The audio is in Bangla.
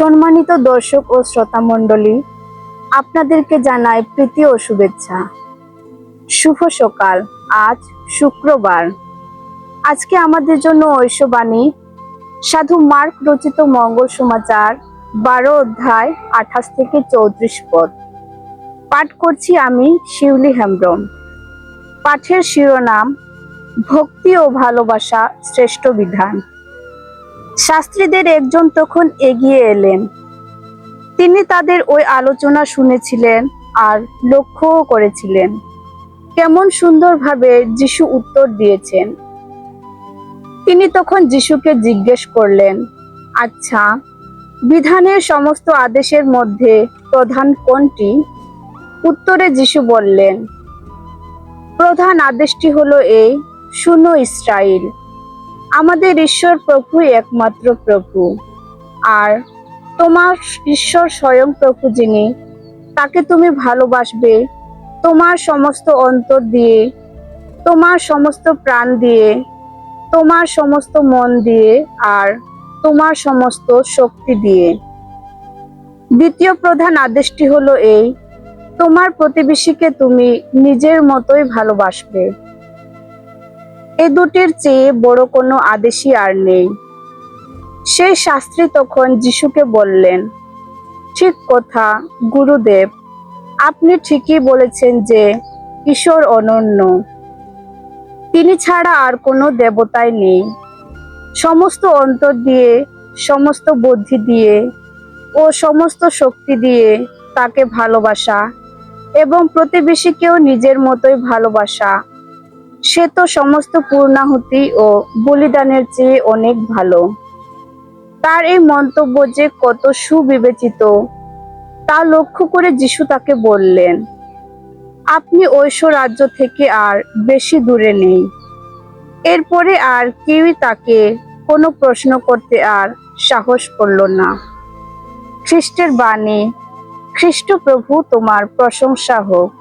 সম্মানিত দর্শক ও শ্রোতা মণ্ডলী, আপনাদেরকে জানাই প্রীতি ও শুভেচ্ছা। শুভ সকাল, আজ শুক্রবার। আজকে আমাদের জন্য ঐশবাণী, সাধু মার্ক রচিত মঙ্গল সমাচার, বারো অধ্যায়, আঠাশ থেকে চৌত্রিশ পদ। পাঠ করছি আমি শিউলি হেমব্রম। পাঠের শিরোনাম, ভক্তি ও ভালোবাসা শ্রেষ্ঠ বিধান। শাস্ত্রীদের একজন তখন এগিয়ে এলেন। তিনি তাদের ওই আলোচনা শুনেছিলেন আর লক্ষ্যও করেছিলেন। কেমন সুন্দরভাবে যিশু উত্তর দিয়েছেন। তিনি তখন যিশুকে জিজ্ঞেস করলেন আচ্ছা বিধানের সমস্ত আদেশের মধ্যে প্রধান কোনটি? উত্তরে যিশু বললেন, প্রধান আদেশটি হলো এই, শুনো ইসরায়েল আমাদের ঈশ্বর প্রভু একমাত্র প্রভু। আর তোমার ঈশ্বর স্বয়ং প্রভু যিনি, তাকে তুমি ভালোবাসবে, তোমার সমস্ত অন্তর দিয়ে, তোমার সমস্ত প্রাণ দিয়ে, তোমার সমস্ত মন দিয়ে, আর তোমার সমস্ত শক্তি দিয়ে। দ্বিতীয় প্রধান আদেশটি হলো এই, তোমার প্রতিবেশীকে তুমি নিজের মতোই ভালোবাসবে। এ দুটির চেয়ে বড় কোনো আদেশই আর নেই। সেই শাস্ত্রী তখন যিশুকে বললেন, ঠিক কথা, গুরুদেব, আপনি ঠিকই বলেছেন যে ঈশ্বর অনন্য। তিনি ছাড়া আর কোনো দেবতাই নেই। সমস্ত অন্তর দিয়ে, সমস্ত বুদ্ধি দিয়ে ও সমস্ত শক্তি দিয়ে তাকে ভালোবাসা এবং প্রতিবেশীকেও নিজের মতোই ভালোবাসা সে তো সমস্ত পূর্ণাহুতি ও বলিদানের চেয়ে অনেক ভালো। তার এই মন্তব্য যে কত সুবিবেচিত, তা লক্ষ্য করে যিশু তাকে বললেন, আপনি ঐশ্ব রাজ্য থেকে আর বেশি দূরে নেই। এরপরে আর কেউই তাকে কোনো প্রশ্ন করতে আর সাহস করল না। খ্রিস্টের বাণী, খ্রিস্ট প্রভু, তোমার প্রশংসা হোক।